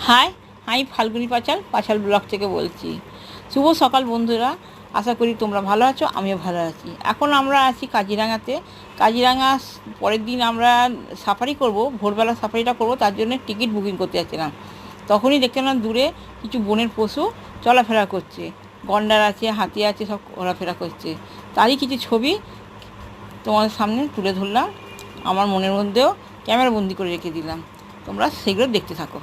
High আমি Falguni পাঁচাল পাঁচাল block থেকে বলছি। শুভ সকাল বন্ধুরা, আশা করি তোমরা ভালো আছো, আমিও ভালো আছি। এখন আমরা আছি কাজিরাঙাতে। কাজিরাঙা পরের দিন আমরা সাফারি করব, ভোরবেলা সাফারিটা করব, তার জন্য টিকিট বুকিং করতে যাচ্ছিলাম। তখনই দেখতে পেলাম দূরে কিছু বনের পশু চলাফেরা করছে। গন্ডার আছে, হাতি আছে, সব ঘোরাফেরা করছে। তারই কিছু ছবি তোমাদের সামনে তুলে ধরলাম। আমার মনের মধ্যেও ক্যামেরা বন্দি করে রেখে দিলাম। তোমরা সেগুলো দেখতে থাকো।